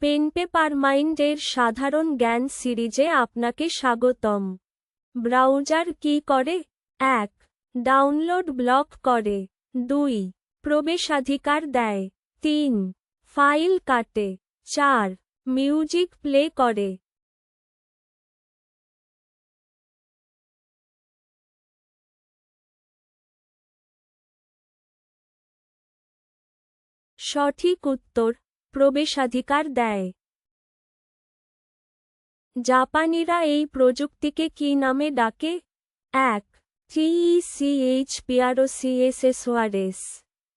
Pen paper মাইন্ডের সাধারণ জ্ঞান সিরিজে আপনাকে স্বাগতম। ব্রাউজার কি করে? এক, ডাউনলোড ব্লক করে। দুই, প্রবেশাধিকার দেয়। তিন, ফাইল কাটে। চার, মিউজিক প্লে করে। সঠিক উত্তর প্রবেশাধিকার দেয়। জাপানিরা এই প্রযুক্তিকে কি নামে ডাকে? এক টিইসিএইচ পিআরওসিএসএসওয়ারেস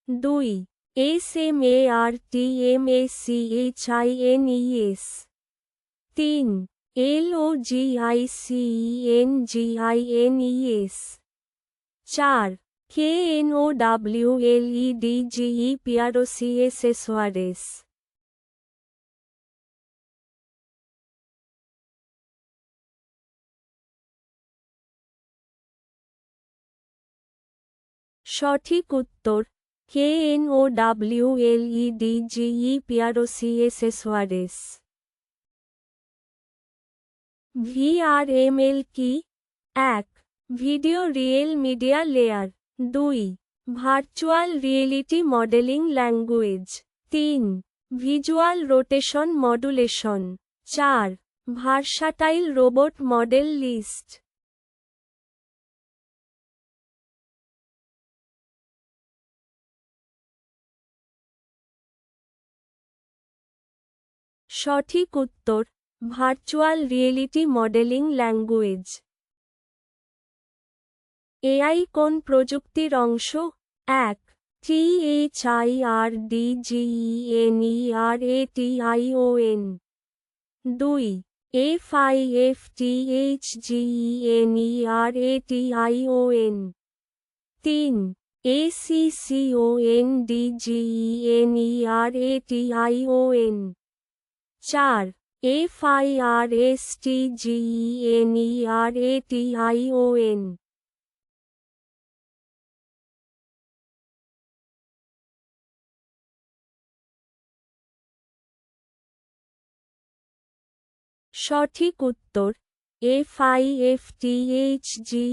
দুই, S M A R T M A C H I N E S তিন, L O G I C N G I N E S চার, K N O W L E D G E processors সঠিক উত্তর K N O W L E D G E processors VRML কি? এক video real media layer দুই virtual reality modelling language তিন visual rotation modulation চার versatile robot model list সঠিক উত্তর virtual reality modelling language AI কোন প্রযুক্তির অংশ? এক T H I R D G E N E R A T I O N F I F T H G E N E R A T I O N A C C চার, F I R S T G E N E R A T I O. সঠিক উত্তর, F I F T H G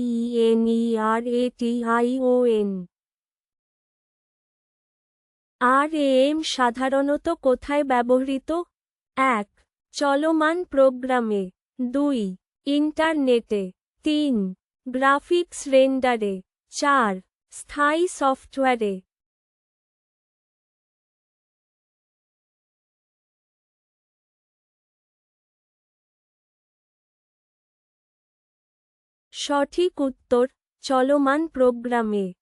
N E R A T I O N. R M সাধারণত কোথায় ব্যবহৃত? এক, চলমান প্রোগ্রামে। দুই, ইন্টারনেটে। তিন, গ্রাফিক্স রেন্ডারে। চার, স্থায়ী সফটওয়্যারে। সঠিক উত্তর, চলমান প্রোগ্রামে।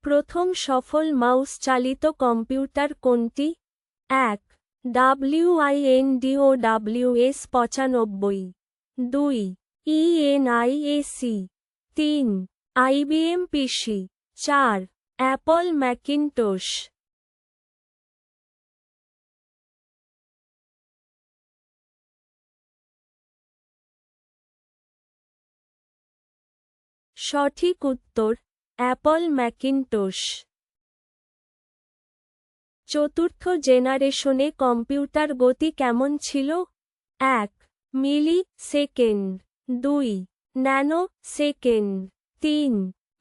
প্রথম সফল মাউস চালিত কম্পিউটার কোনটি? এক ডাব্লিউআইএনডিও ডাব্লিউএস পঁচানব্বই। দুই ইএনআইএসি তিন আইবিএম পিসি চার অ্যাপল ম্যাকিনটোশ সঠিক উত্তর অ্যাপল ম্যাকিনটোশ চতুর্থ জেনারেশনে কম্পিউটার গতি কেমন ছিল? এক মিলি সেকেন্ড দুই ন্যানো সেকেন্ড তিন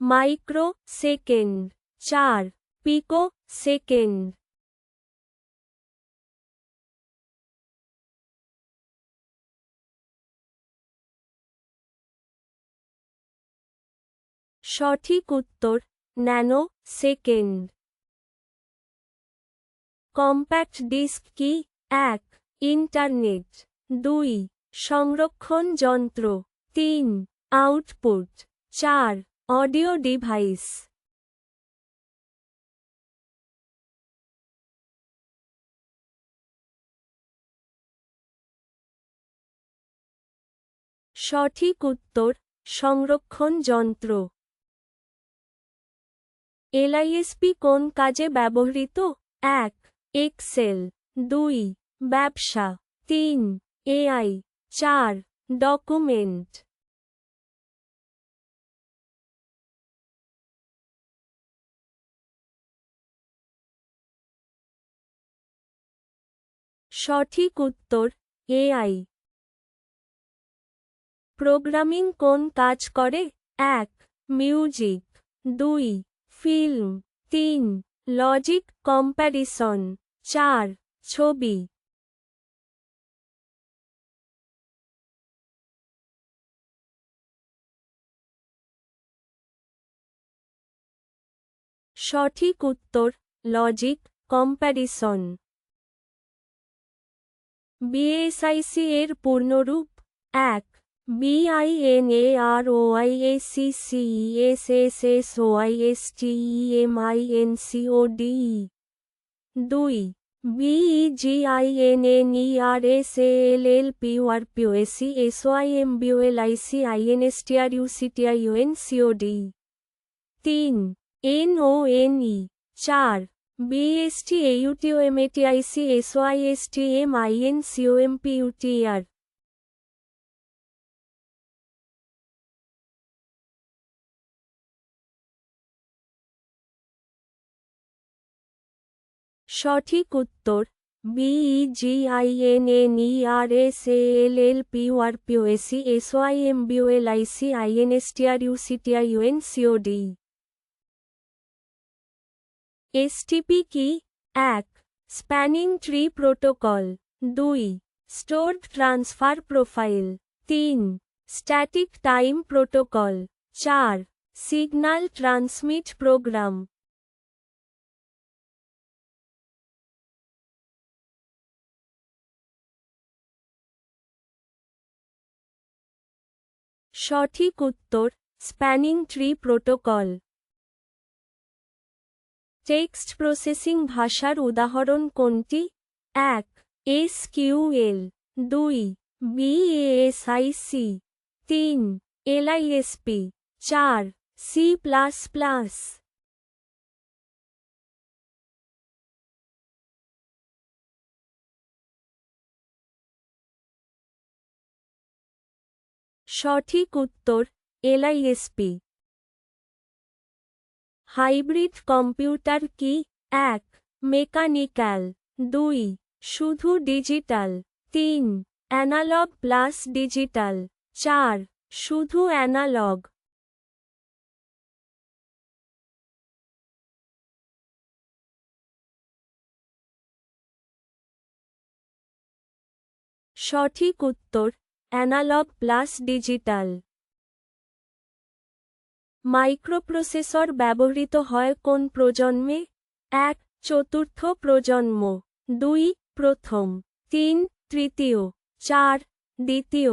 মাইক্রো সেকেন্ড চার পিকো সেকেন্ড সঠিক উত্তর ন্যানো সেকেন্ড কম্প্যাক্ট ডিস্ক কি? এক, ইন্টারনেট। দুই, সংরক্ষণ যন্ত্র। তিন, আউটপুট। চার, অডিও ডিভাইস। সঠিক উত্তর, সংরক্ষণ যন্ত্র। এলআইএসপি কোন কাজে ব্যবহৃত? এক এক্সেল, দুই, ব্যবসা, তিন, এআই, চার, ডকুমেন্ট। সঠিক উত্তর, এআই। প্রোগ্রামিং কোন কাজ করে? এক, মিউজিক। দুই, ফিল্ম। তিন লজিক কম্প্যারিসন চার ছবি। সঠিক উত্তর লজিক কম্প্যারিসন বিএসআইসি এর পূর্ণরূপ এক। বিআইএনএআরওআইএসিসিএসএসএসওআইএসটিইএমআইএনসিওডি দুই বিইজিআইএনএনইআরএসএএলএলপিওআরপিওএসি তিন এনওএনই চার বিএসটি এইউটিওএমএটিআইসি এসওআইএসটিএমআইএনসিওএমপিইউটিআর সঠিক উত্তর বিইজিআইএনএনইআরএসএএলএলপিওআরপিওএসি এসওআইএমবিওএলআইসি আইএনএসটিআরইউসিটিআইউএনসিওডি এসটিপি কি? এক স্প্যানিং ট্রি প্রোটোকল দুই স্টোরড ট্রান্সফার প্রোফাইল তিন স্ট্যাটিক টাইম প্রোটোকল চার সিগন্যাল ট্রান্সমিট প্রোগ্রাম সঠিক উত্তর, spanning tree protocol. Text processing ভাষার উদাহরণ কোনটি? এক এস এসকিউএল। দুই, বিএএসআইসি। তিন, এলআইএসপি। চার, সি প্লাস প্লাস। সঠিক উত্তর, এলআইএসপি। হাইব্রিড কম্পিউটার কি? এক, মেকানিক্যাল। দুই, শুধু ডিজিটাল। তিন, অ্যানালগ প্লাস ডিজিটাল। চার, শুধু অ্যানালগ। সঠিক উত্তর অ্যানালগ প্লাস ডিজিটাল মাইক্রোপ্রসেসর ব্যবহৃত হয় কোন প্রজন্মে? এক, চতুর্থ প্রজন্ম। দুই, প্রথম। তিন, তৃতীয়। চার, দ্বিতীয়।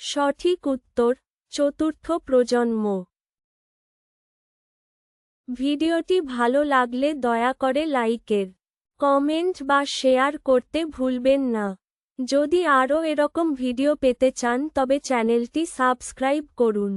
সঠিক উত্তর, চতুর্থ প্রজন্ম। ভিডিওটি ভালো লাগলে দয়া করে লাইকের, কমেন্ট বা শেয়ার করতে ভুলবেন না। যদি আরও এরকম ভিডিও পেতে চান তবে চ্যানেলটি সাবস্ক্রাইব করুন।